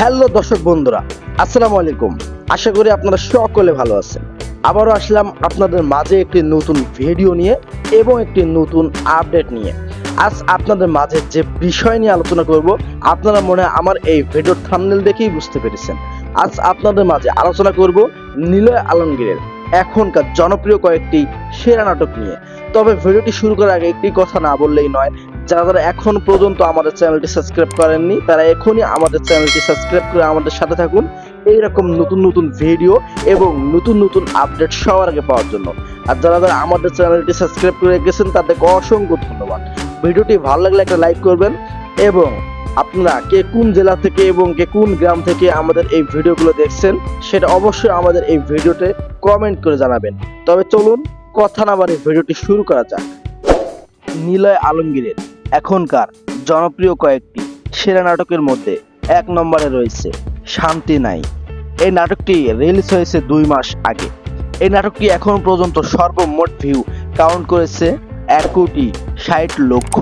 Hello দর্শক বন্ধুরা, আসসালামু আলাইকুম। আশা করি আপনারা সকলে ভালো আছেন। আবারও আসলাম আপনাদের মাঝে একটি নতুন ভিডিও নিয়ে এবং একটি নতুন আপডেট নিয়ে। আজ আপনাদের মাঝে যে বিষয় নিয়ে আলোচনা করব, আপনারা মনে আমার এই ভিডিওর থাম্বনেল দেখেই বুঝতে পেরেছেন। আজ আপনাদের মাঝে আলোচনা করব নিলয় আলমগীরের এখনকার জনপ্রিয় কয়েকটি সেরা নাটক নিয়ে। তবে ভিডিওটি শুরু করার আগে একটি কথা না বললেই নয়, যারা যারা এখন পর্যন্ত আমাদের চ্যানেলটি সাবস্ক্রাইব করেননি, তারা এখনই আমাদের চ্যানেলটি সাবস্ক্রাইব করে আমাদের সাথে থাকুন এইরকম নতুন নতুন ভিডিও এবং নতুন নতুন আপডেট সবার আগে পাওয়ার জন্য। আর যারা যারা আমাদের চ্যানেলটি সাবস্ক্রাইব করে গেছেন, তাদেরকে অসংখ্য ধন্যবাদ। ভিডিওটি ভালো লাগলে একটা লাইক করবেন এবং আপনারা কে কোন জেলা থেকে এবং কে কোন গ্রাম থেকে আমাদের এই ভিডিওগুলো দেখছেন, সেটা অবশ্যই আমাদের এই ভিডিওতে কমেন্ট করে জানাবেন। তবে চলুন কথা না বাড়ি ভিডিওটি শুরু করা যাক। নিলয় আলমগীরের এখনকার জনপ্রিয় কয়েকটি সেরা নাটকের মধ্যে এক নম্বরে রয়েছে শান্তি নাই। এই নাটকটি রিলিজ হয়েছে দুই মাস আগে। এই নাটকটি এখন পর্যন্ত সর্বমোট ভিউ কাউন্ট করেছে এক কোটি ষাট লক্ষ।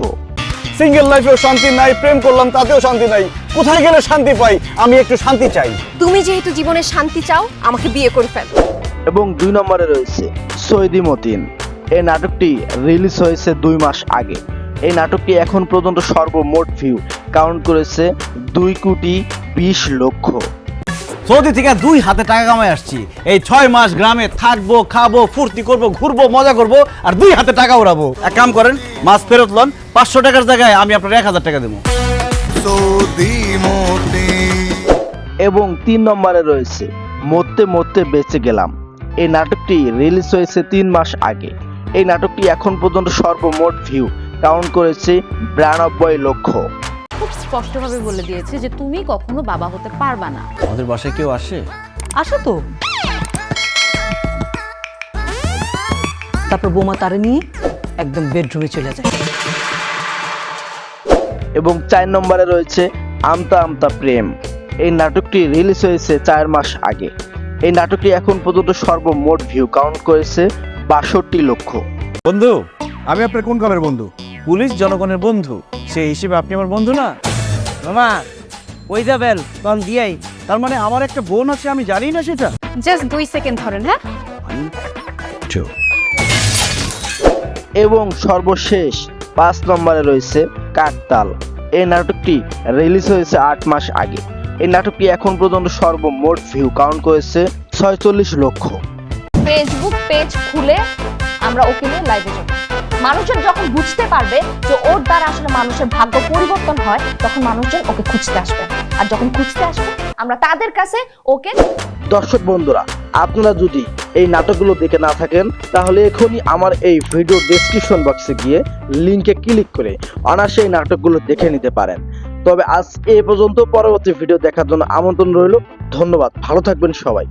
সিঙ্গেল লাইফেও শান্তি নাই প্রেম করলাম তাতেও শান্তি নাই। কোথায় গেলে শান্তি পাই? আমি একটু শান্তি চাই। তুমি যেহেতু জীবনে শান্তি চাও আমাকে বিয়ে করে ফেল। এবং দুই নম্বরে রয়েছে সৈদি মতিন। এই নাটকটি রিলিজ হয়েছে দুই মাস আগে। এই নাটকটি এখন পর্যন্ত সর্বমোট ভিউ কাউন্ট করেছে দুই কোটি বিশ লক্ষ। সৌদি থেকে দুই হাতে টাকা কামাই আসছি। এই ছয় মাস গ্রামে থাকব খাব ফুর্তি করব ঘুরবো মজা করব আর দুই হাতে টাকা উড়াবো। এক কাম করেন মাছ ফেরত লন পাঁচশো টাকার জায়গায় আমি আপনার এক হাজার টাকা দেবো। এবং তিন নম্বরে রয়েছে মরতে মরতে বেঁচে গেলাম। এই নাটকটি রিলিজ হয়েছে তিন মাস আগে। এই নাটকটি এখন পর্যন্ত সর্বমোট ভিউ কাউন্ট করেছে বিরানব্বই লক্ষ। খুব স্পষ্টভাবে বলে দিয়েছে যে তুমি কখনো বাবা হতে পারবা না। আমাদের বাসায় কেউ আসে? আসো তো। তারপর বোমা তারে নিয়ে একদম বেডরুমে চলে যায়। এবং চার নম্বরে রয়েছে আমতা আমতা প্রেম। এই নাটকটি রিলিজ হয়েছে চার মাস আগে। এই নাটকটি এখন পর্যন্ত সর্বমোট ভিউ কাউন্ট করেছে বাষট্টি লক্ষ। বন্ধু? আমি আপনার কোন কামের বন্ধু? পুলিশ জনগণের বন্ধু। সেই হিসেবে আপনি আমার বন্ধু না? মামা ওই যাবেন তখন দিয়াই। তার মানে আমার একটা বোন আছে আমি জানি না সেটা। জাস্ট দুই সেকেন্ড ধরেন হ্যাঁ? এবং সর্বশেষ পাঁচ নম্বরে রয়েছে কাকতাল। এই নাটকটি রিলিজ হয়েছে আট মাস আগে। এই নাটকটি এখন পর্যন্ত সর্বমোট ভিউ কাউন্ট করেছে ছয়চল্লিশ লক্ষ। ফেসবুক পেজ খুলে আমরা ওকে নিয়ে লাইভে যাব মানুষজন যখন বুঝতে পারবে যে ওর দ্বারা আসলে মানুষের ভাগ্য পরিবর্তন হয় তখন মানুষজন ওকে খুঁজতে আসবে। আর যখন খুঁজতে আসবে আমরা তাদের কাছে ওকে দর্শক বন্ধুরা আপনারা যদি এই নাটকগুলো দেখে না থাকেন তাহলে এখনই আমার এই ভিডিও ডেসক্রিপশন বক্সে গিয়ে লিংকে ক্লিক করে অনায়াসে এই নাটকগুলো দেখে নিতে পারেন। তবে আজ এ পর্যন্ত পরবর্তী ভিডিও দেখার জন্য আমন্ত্রণ রইল। ধন্যবাদ। ভালো থাকবেন সবাই।